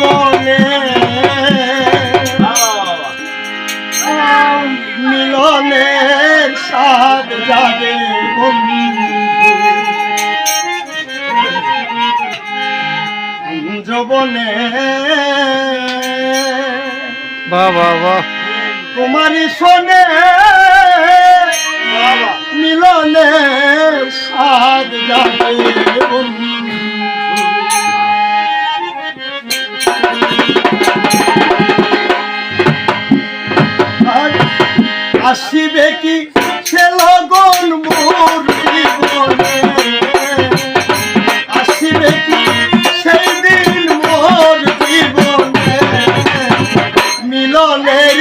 মনে মিলনের সাদ বাবা বাবা বাহ তোমারই মিলনে সাদ যাবে আসিবে কি? সে লগন মোর জীবনে আসিবে কি? সেই দিন মোর জীবনে মিলনের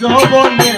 যৌবনে